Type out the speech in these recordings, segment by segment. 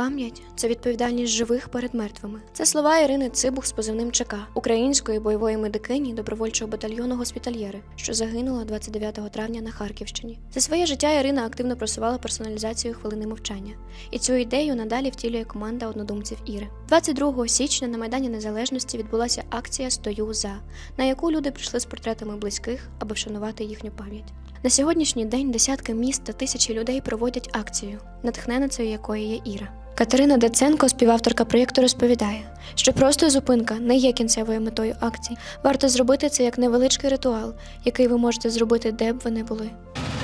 Пам'ять це відповідальність живих перед мертвими. Це слова Ірини Цибух з позивним ЧК, української бойової медикині добровольчого батальйону госпітальєри, що загинула 29 травня на Харківщині. За своє життя Ірина активно просувала персоналізацію хвилини мовчання, і цю ідею надалі втілює команда однодумців Іри. 22 січня на Майдані Незалежності відбулася акція Стою за, на яку люди прийшли з портретами близьких, аби вшанувати їхню пам'ять. На сьогоднішній день десятки міст та тисячі людей проводять акцію, натхненницею якої є Іра. Катерина Деценко, співавторка проєкту, розповідає, що просто зупинка не є кінцевою метою акції. Варто зробити це як невеличкий ритуал, який ви можете зробити, де б ви не були.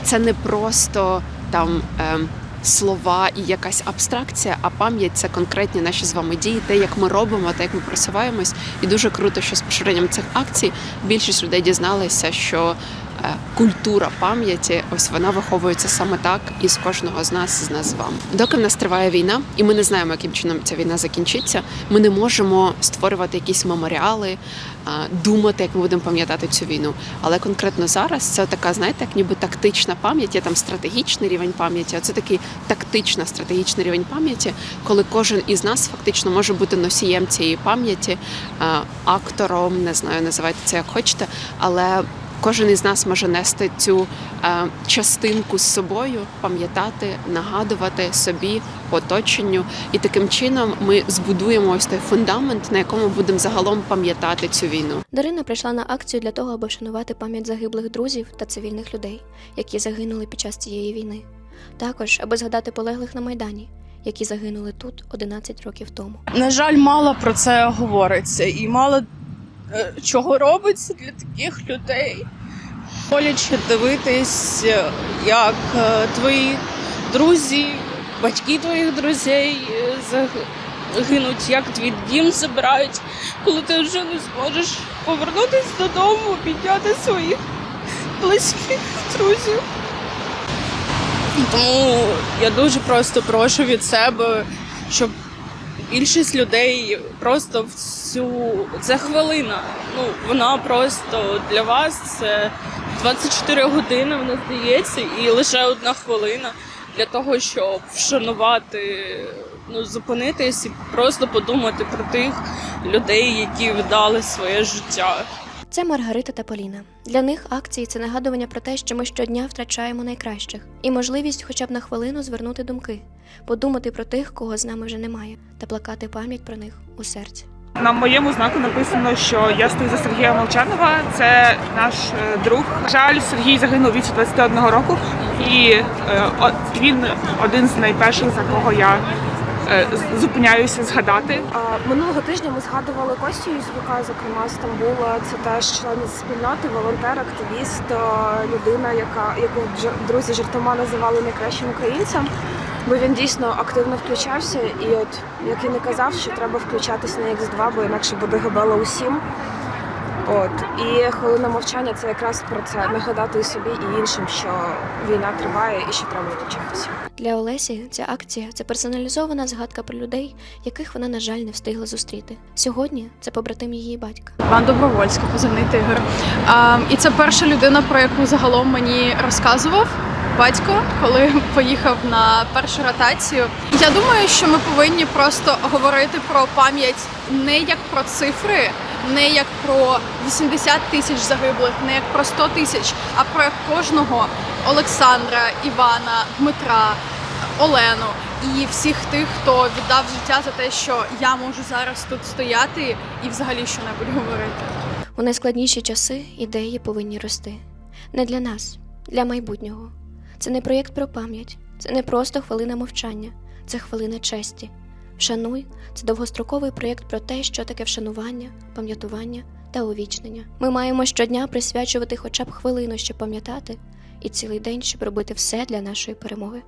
це не просто там ем, слова і якась абстракція, а пам'ять це конкретні наші з вами дії, те, як ми робимо, те, як ми просуваємось. І дуже круто, що з поширенням цих акцій більшість людей дізналися, що е, культура пам'яті, ось вона виховується саме так із кожного з нас, з нас з вами. Доки в нас триває війна, і ми не знаємо, яким чином ця війна закінчиться. Ми не можемо створювати якісь меморіали, думати, як ми будемо пам'ятати цю війну. Але конкретно зараз це така, знаєте, як ніби тактична пам'ять, є там стратегічний рівень пам'яті, а це такий тактична стратегічний рівень пам'яті, коли кожен із нас фактично може бути носієм цієї пам'яті, актором, не знаю, називайте це як хочете, але. Кожен із нас може нести цю е, частинку з собою, пам'ятати, нагадувати собі, оточенню, і таким чином ми збудуємо ось той фундамент, на якому будемо загалом пам'ятати цю війну. Дарина прийшла на акцію для того, аби вшанувати пам'ять загиблих друзів та цивільних людей, які загинули під час цієї війни. Також аби згадати полеглих на майдані, які загинули тут 11 років тому. На жаль, мало про це говориться і мало чого робиться для таких людей. Боляче дивитись, е, як е, твої друзі, батьки твоїх друзей е, загинуть, як твій дім забирають, коли ти вже не зможеш повернутися додому, підняти своїх близьких друзів. Тому я дуже просто прошу від себе, щоб більшість людей просто в цю це хвилина. Ну вона просто для вас це 24 години, вона здається, і лише одна хвилина для того, щоб вшанувати, ну зупинитись і просто подумати про тих людей, які віддали своє життя. Це Маргарита та Поліна. Для них акції це нагадування про те, що ми щодня втрачаємо найкращих, і можливість хоча б на хвилину звернути думки, подумати про тих, кого з нами вже немає, та плакати пам'ять про них у серці. На моєму знаку написано, що я стою за Сергія Молчанова. Це наш е, друг. Жаль, Сергій загинув віці 21 року, і е, він один з найперших, за кого я зупиняюся згадати. Минулого тижня ми згадували Костю Юзвика, зокрема з Стамбула. Це теж член спільноти, волонтер, активіст, е, людина, яка яку друзі жартома називали найкращим українцем. Бо він дійсно активно включався, і от як і казав, що треба включатись на X2, бо інакше буде габела усім. От і хвилина мовчання це якраз про це нагадати і собі і іншим, що війна триває і що треба включатися. Для Олесі ця акція це персоналізована згадка про людей, яких вона, на жаль, не встигла зустріти. Сьогодні це побратим її батька. Іван Добровольський, позивний тигр. А, і це перша людина, про яку загалом мені розказував батько, коли поїхав на першу ротацію. Я думаю, що ми повинні просто говорити про пам'ять не як про цифри, не як про 80 тисяч загиблих, не як про 100 тисяч, а про кожного Олександра, Івана, Дмитра, Олену і всіх тих, хто віддав життя за те, що я можу зараз тут стояти і взагалі що-небудь говорити. У найскладніші часи ідеї повинні рости. Не для нас, для майбутнього. Це не проєкт про пам'ять, це не просто хвилина мовчання, це хвилина честі. Вшануй це довгостроковий проєкт про те, що таке вшанування, пам'ятування та увічнення. Ми маємо щодня присвячувати хоча б хвилину, щоб пам'ятати, і цілий день, щоб робити все для нашої перемоги.